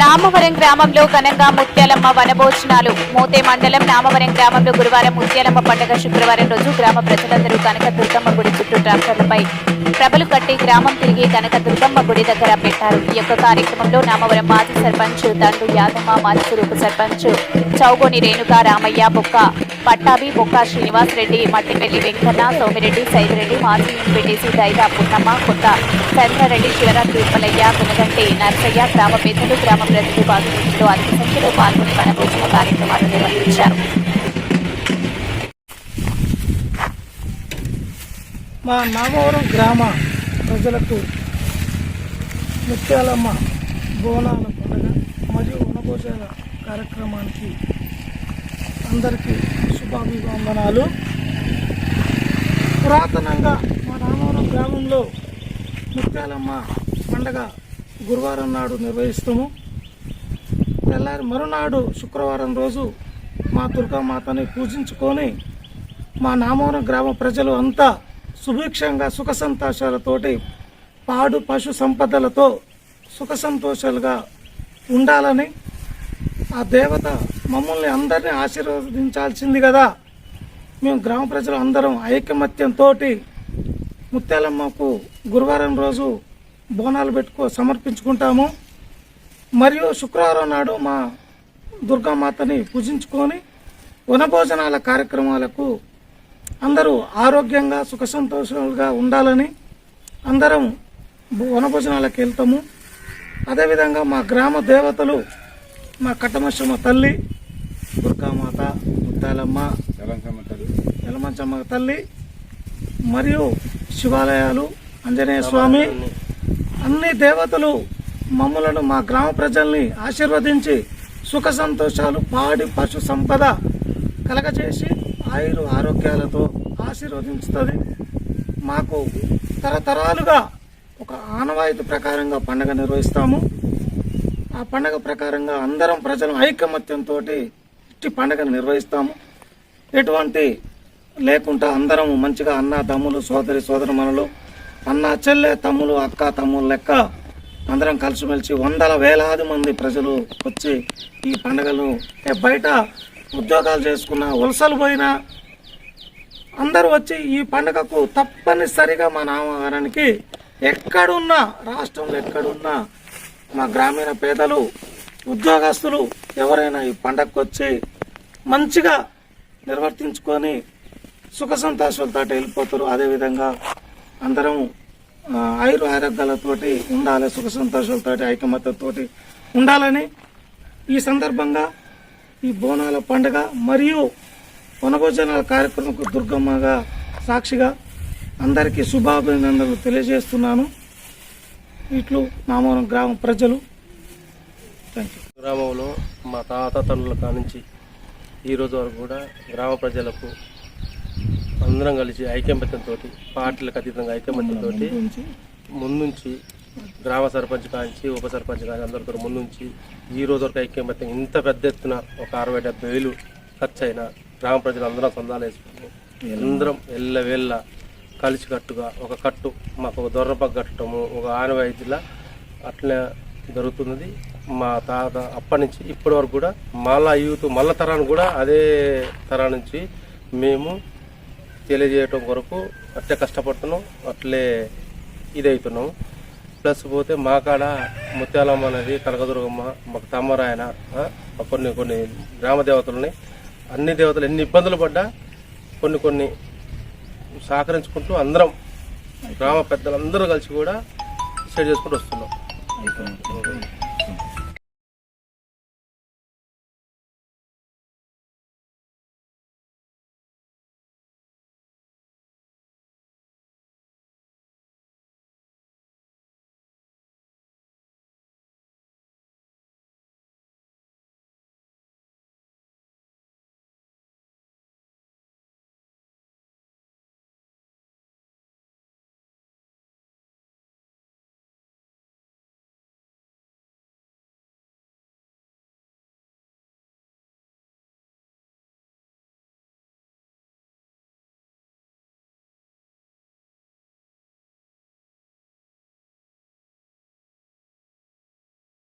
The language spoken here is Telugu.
నామవరం గ్రామంలో ఘనంగా ముత్యాలమ్మ వనభోజనాలు. మోతే మండలం నామవరం గ్రామంలో గురువారం ముత్యాలమ్మ పండుగ శుక్రవారం రోజు గ్రామ ప్రజలందరూ కనక దుర్గమ్మ గుడి చుట్టూ ట్రాక్టర్లపై ప్రభలు కట్టి గ్రామం తిరిగి కనక దుర్గమ్మ గుడి దగ్గర పెట్టారు. ఈ యొక్క కార్యక్రమంలో నామవరం మాజీ సర్పంచ్ దండు యాదమ్మ మాజీ రూప సర్పంచ్ చౌగోని రేణుక రామయ్య బొక్క పట్టాభి బొక్క శ్రీనివాస్ రెడ్డి మట్టిపల్లి వెంకన్న సోమిరెడ్డి సైదిరెడ్డి మాజీ ఎంపీటీసీ దైదా పున్నమ్మ కొత్త చంద్రారెడ్డి శివరాత్రి ఉప్పలయ్య కొనగంటి నర్సయ్య గ్రామ పెద్దలు గ్రామ ప్రజలు భాగస్వాములు అధిక సంఖ్యలో పాల్గొని వనభోజన కార్యక్రమాలు నిర్వహించారు. మా నామవరం గ్రామ ప్రజలకు ముత్యాలమ్మ బోనాల పండుగ మరియు వనభోజన కార్యక్రమానికి అందరికీ శుభాభివందనాలు. పురాతనంగా మా నామవరం గ్రామంలో ముత్యాలమ్మ పండగ గురువారం నాడు నిర్వహిస్తాము. తెల్లారి మరునాడు శుక్రవారం రోజు మా దుర్గామాతని పూజించుకొని మా నామవరం గ్రామ ప్రజలు అంతా సుభిక్షంగా సుఖ సంతోషాలతోటి పాడు పశు సంపదలతో సుఖ సంతోషాలుగా ఉండాలని ఆ దేవత మమ్మల్ని అందరినీ ఆశీర్వదించాల్సింది కదా. మేము గ్రామ ప్రజలు అందరం ఐకమత్యంతో ముత్యాలమ్మకు గురువారం రోజు బోనాలు పెట్టుకో సమర్పించుకుంటాము. మరియు శుక్రవారం నాడు మా దుర్గామాతని పూజించుకొని వనభోజనాల కార్యక్రమాలకు అందరూ ఆరోగ్యంగా సుఖ సంతోషాలుగా ఉండాలని అందరం వనభోజనాలకు వెళ్తాము. అదేవిధంగా మా గ్రామ దేవతలు మా కట్టమశమ్మ తల్లి దుర్గామాత ముత్తాలమ్మ ఎలమంచమ్మ తల్లి మరియు శివాలయాలు ఆంజనేయ స్వామి అన్ని దేవతలు మమ్మలను మా గ్రామ ప్రజల్ని ఆశీర్వదించి సుఖ సంతోషాలు పాడి పశు సంపద కలగజేసి ఆయురు ఆరోగ్యాలతో ఆశీర్వదించుతుంది. మాకు తరతరాలుగా ఒక ఆనవాయితీ ప్రకారంగా పండగ నిర్వహిస్తాము. ఆ పండగ ప్రకారంగా అందరం ప్రజలు ఐకమత్యంతో ఇట్టి పండగను నిర్వహిస్తాము. ఎటువంటి లేకుండా అందరం మంచిగా అన్న తమ్ములు సోదరి సోదరమణులు అన్న చెల్లె తమ్ములు అక్క తమ్ములు లెక్క అందరం కలిసిమెలిసి వందల వేలాది మంది ప్రజలు వచ్చి ఈ పండుగలు బయట ఉద్యోగాలు చేసుకున్న వలసలు పోయిన అందరూ వచ్చి ఈ పండుగకు తప్పనిసరిగా మా నామగారానికి ఎక్కడున్నా రాష్ట్రంలో ఎక్కడున్నా మా గ్రామీణ పేదలు ఉద్యోగస్తులు ఎవరైనా ఈ పండగకు వచ్చి మంచిగా నిర్వర్తించుకొని సుఖ సంతోషాలతో వెళ్ళిపోతారు. అదేవిధంగా అందరం ఆయుర ఆరోగ్యాలతోటి ఉండాలి సుఖ సంతోషాలతోటి ఐకమత్యతోటి ఉండాలని ఈ సందర్భంగా ఈ బోనాల పండుగ మరియు వనభోజనాల కార్యక్రమంకు దుర్గమ్మగా సాక్షిగా అందరికీ శుభాభినందనలు తెలియజేస్తున్నాను. ఇట్లు నామవరం గ్రామ ప్రజలు. థ్యాంక్ యూ గ్రామంలో మా తాత తండ్రుల కానుంచి ఈ రోజు వరకు కూడా గ్రామ ప్రజలకు అందరం కలిసి ఐకమత్యంతో పార్టీలకు అతీతంగా ఐకమత్యంతో ముందుంచి గ్రామ సర్పంచ్ కానించి ఉప సర్పంచ్ కానీ అందరితో ముందుంచి ఈ రోజు వరకు ఐక్యమత్యం ఇంత పెద్ద ఎత్తున ఒక అరవై డెబ్బై వేలు ఖర్చు అయినా గ్రామ ప్రజలు అందరం సొందాలు వేసుకుని అందరం ఎల్ల వేళ్ళ కలిసి కట్టుగా ఒక కట్టు మాకు ఒక దొర్రపక్క కట్టడము ఒక ఆనవాయితీలా అట్లా జరుగుతున్నది. మా తాత అప్పటి నుంచి ఇప్పటి వరకు కూడా మళ్ళా యూత్ మళ్ళా తరాన్ని కూడా అదే తరా నుంచి మేము తెలియజేయటం కొరకు అట్లే కష్టపడుతున్నాం అట్లే ఇదవుతున్నాం ప్లస్ పోతే మా కాడ ముత్యాలమ్మ అనేది కనకదుర్గమ్మ మాకు తమ్మరాయన కొన్ని కొన్ని గ్రామ దేవతలని అన్ని దేవతలు ఎన్ని ఇబ్బందులు పడ్డా కొన్ని కొన్ని సహకరించుకుంటూ అందరం గ్రామ పెద్దలందరూ కలిసి కూడా సెట్ చేసుకుంటూ వస్తున్నాం.